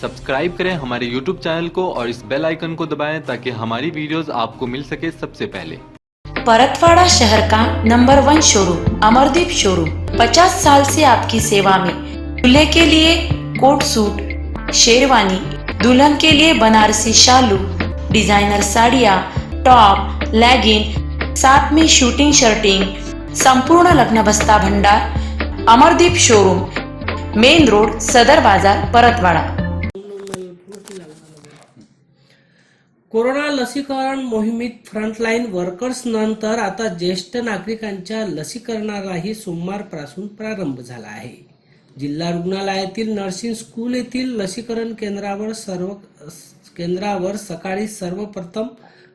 Subscribe करें हमारे YouTube channel को और इस बेल आइकन को दबाएँ ताकि हमारी वीडियोस आपको मिल सके सबसे पहले। परतवाड़ा शहर का number one showroom Amardeep showroom 50 साल से आपकी सेवा में। दूल्हे के लिए कोट सूट, शेरवानी, दुल्हन के लिए बनारसी शालू, डिज़ाइनर साड़ियाँ, टॉप लेगिन साथ में शूटिंग शर्टिंग, संपूर्ण लग्न बस्ता भंडार, अमरदीप शोरूम मेन रोड, सदर बाज़ार, परतवाड़ा। कोरोना लसीकरण मोहिमेत फ्रंटलाईन वर्कर्स नंतर आता ज्येष्ठ नागरिकांच्या लसीकरणालाही सोमवारपासून प्रारंभ झाला आहे. जिल्हा रुग्णालयातील नर्सिंग स्कूल येथील लसीकरण केंद्रावर सर्व केंद्रावर सकाळी सर्वप्रथम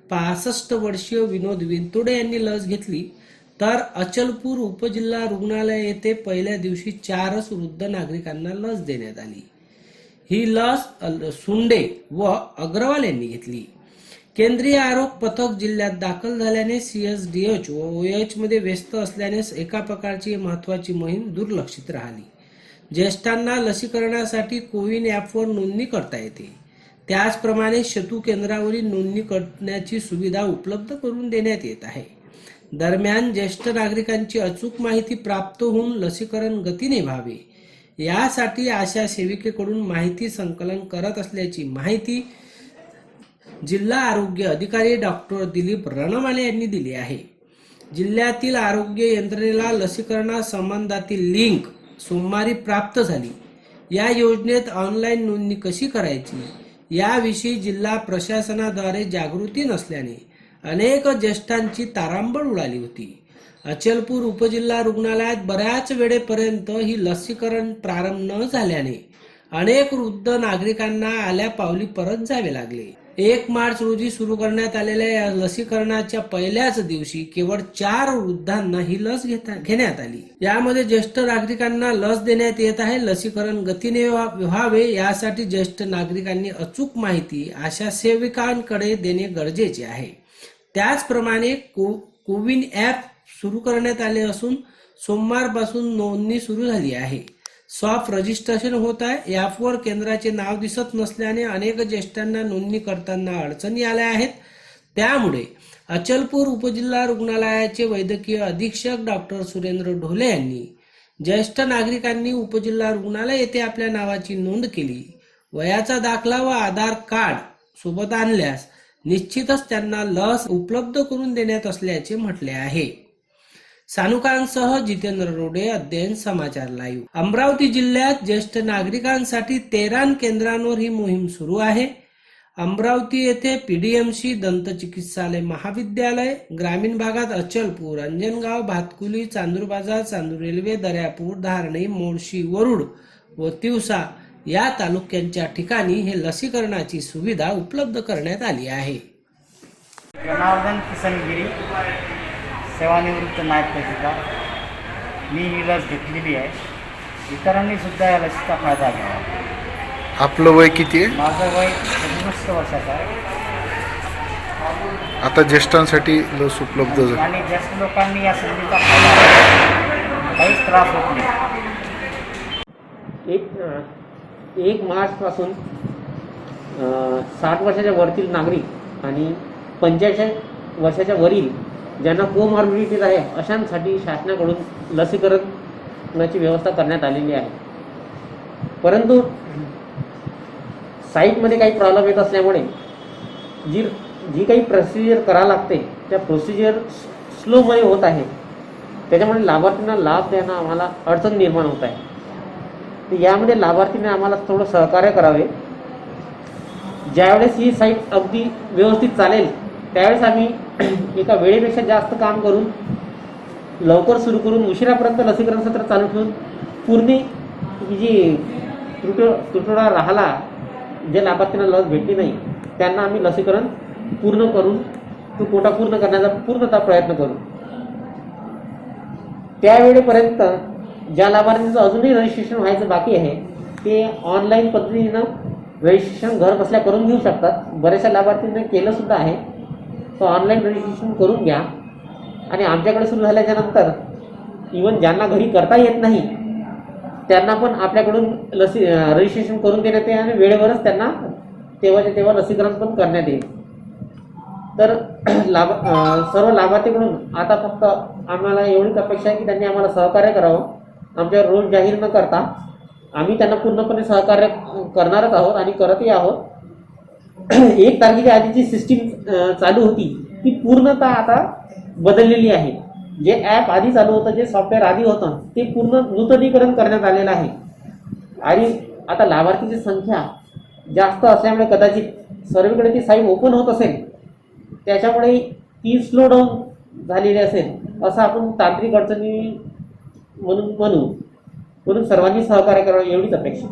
पासष्ट वर्षीय विनोद विंतुडे यांनी लस घेतली. तर अचलपूर उपजिल्हा रुग्णालय येथे पहिल्या दिवशी चारच वृद्ध नागरिकांना लस देण्यात आली. ही लस अल- सुंडे व अग्रवाल यांनी घेतली. केंद्रीय आरोग्य पथक जिल्ह्यात दाखल झाल्याने सीएसडीएच व ओएच मध्ये व्यस्त असल्याने एका प्रकारची महत्वाची मोहीम दुर्लक्षित राहिली. ज्येष्ठांना लसीकरणासाठी कोविन ॲपवर नोंदणी करता येते. त्याचप्रमाणे शतू केंद्रावरील नोंदणी करण्याची सुविधा उपलब्ध करून देण्यात येत आहे. दरम्यान ज्येष्ठ नागरिकांची अचूक माहिती प्राप्त होऊन लसीकरण गतीने व्हावे यासाठी आशा सेविकेकडून माहिती संकलन करत असल्याची माहिती जिल्हा आरोग्य अधिकारी डॉक्टर दिलीप रणमाले यांनी दिली आहे. जिल्ह्यातील आरोग्य यंत्रणेला लसीकरणासंबंधातील लिंक सोमवारी प्राप्त झाली. या योजनेत ऑनलाईन नोंदणी कशी करायची? याविषयी जिल्हा प्रशासनाद्वारे जागृती नसल्याने अनेक ज्येष्ठांची तारांबळ उडाली होती. अचलपूर उपजिल्हा रुग्णालयात बऱ्याच वेळेपर्यंत ही लसीकरण प्रारंभ न झाल्याने अनेक वृद्ध नागरिकांना आल्या पावली परत जावे लागले. एक मार्च रोजी सुरू करण्यात आलेल्या या लसीकरणाच्या पहिल्याच दिवशी केवळ चार वृद्धांना ही लस घेता घेण्यात आली. यामध्ये ज्येष्ठ नागरिकांना लस देण्यात येत आहे लसीकरण गतीने व्हा- व्हावे यासाठी ज्येष्ठ नागरिकांनी अचूक माहिती आशा सेविकांकडे देणे गरजेचे आहे. त्याचप्रमाणे को कोविन ॲप सुरू करण्यात आले असून सोमवारपासून नोंदणी सुरू झाली आहे. सॉफ्ट रजिस्ट्रेशन होत आहे. ॲपवर केंद्राचे नाव दिसत नसल्याने अनेक ज्येष्ठांना नोंदणी करताना अडचणी आल्या आहेत. त्यामुळे अचलपूर उपजिल्हा रुग्णालयाचे वैद्यकीय अधीक्षक डॉक्टर सुरेंद्र ढोले यांनी ज्येष्ठ नागरिकांनी उपजिल्हा रुग्णालय येथे आपल्या नावाची नोंद केली. वयाचा दाखला व आधार कार्ड सोबत आणल्यास निश्चितच त्यांना लस उपलब्ध करून देण्यात असल्याचे म्हटले आहे. सानुकांसह जितेंद्र रोडे अध्ययन समाचार लाईव्ह अमरावती जिल्ह्यात ज्येष्ठ नागरिकांसाठी तेरा केंद्रांवर ही मोहीम सुरू आहे. अमरावती येथे पीडीएमसी दंत चिकित्सालय महाविद्यालय ग्रामीण भागात अचलपूर अंजनगाव भातकुली चांदूर बाजार चांदूर रेल्वे दर्यापूर धारणी मोडशी वरुड व तिवसा या तालुक्यांच्या ठिकाणी हे लसीकरणाची सुविधा उपलब्ध करण्यात आली आहे. जनार्दन किसनगिरी सेवानिवृत्त तहसीलदार मी ही लस घेतलेली आहे. इतरांनी सुद्धा या लसीचा फायदा घ्यावा. आपलं वय किती आहे? माझं वय सदुसष्ट वर्षाचं आहे. आता ज्येष्ठांसाठी लस उपलब्ध झाली. आणि ज्येष्ठ लोकांनी या संधीचा फायदा घ्यावा. काहीच त्रास होत नाही. एक अ, एक मार्चपासून साठ वर्षाच्या वरतील नागरिक आणि पंच्याऐंशी वर्षाच्या वरील ज्यांना कोमॉर्बिडिटीज आहे अशांसाठी शासनाकडून लसीकरणाची व्यवस्था करण्यात आलेली आहे. परंतु साईटमध्ये काही प्रॉब्लेम येत असल्यामुळे जी जी काही प्रोसिजर करावं लागते त्या प्रोसिजर स्लोमध्ये होत आहे. त्याच्यामुळे लाभार्थींना लाभ देणं आम्हाला अडचण निर्माण होत आहे. तर यामध्ये लाभार्थीने आम्हाला थोडं सहकार्य करावे. ज्यावेळेस ही साईट अगदी व्यवस्थित चालेल त्यावेळेस आम्ही एका वेळेपेक्षा जास्त काम करून लवकर सुरू करून उशिरापर्यंत लसीकरण सत्र चालू ठेवून पूर्ण ही जी त्रुट तुटवडा राहिला जे लाभार्थींना लस भेटली नाही त्यांना आम्ही लसीकरण पूर्ण करून तो कोटा पूर्ण करण्याचा पूर्णतः प्रयत्न करू. त्यावेळेपर्यंत ज्या लाभार्थींचं अजूनही रजिस्ट्रेशन व्हायचं बाकी आहे ते ऑनलाईन पद्धतीनं रजिस्ट्रेशन घर बसल्या करून घेऊ शकतात. बऱ्याचशा लाभार्थींनी केलंसुद्धा आहे. तर ऑनलाईन रजिस्ट्रेशन करून घ्या. आणि आमच्याकडे सुरू झाल्याच्यानंतर इवन ज्यांना घरी करता येत नाही त्यांना पण आपल्याकडून लसी रजिस्ट्रेशन करून देण्यात येईल आणि वेळेवरच त्यांना तेव्हाच्या तेव्हा लसीकरण पण करण्यात येईल. तर लाभ सर्व लाभार्थीकडून आता फक्त आम्हाला एवढीच अपेक्षा आहे की त्यांनी आम्हाला सहकार्य करावं. आमच्यावर रोज जाहीर न करता आम्ही त्यांना पूर्णपणे सहकार्य करणारच आहोत आणि करतही आहोत. एक तारखेच्या आधीची सिस्टीम चालू होती. ती पूर्णतः आता बदललेली आहे. जे ॲप आधी चालू होतं जे सॉफ्टवेअर आधी होतं ते पूर्ण नूतनीकरण करण्यात आलेलं आहे. आणि आता लाभार्थीची संख्या जास्त असल्यामुळे कदाचित सर्वीकडे ती साईट ओपन होत असेल त्याच्यामुळे ती स्लो डाऊन झालेली असेल असं आपण तांत्रिक अडचणी म्हणून म्हणू. म्हणून सर्वांनी सहकार्य करावं एवढीच अपेक्षा.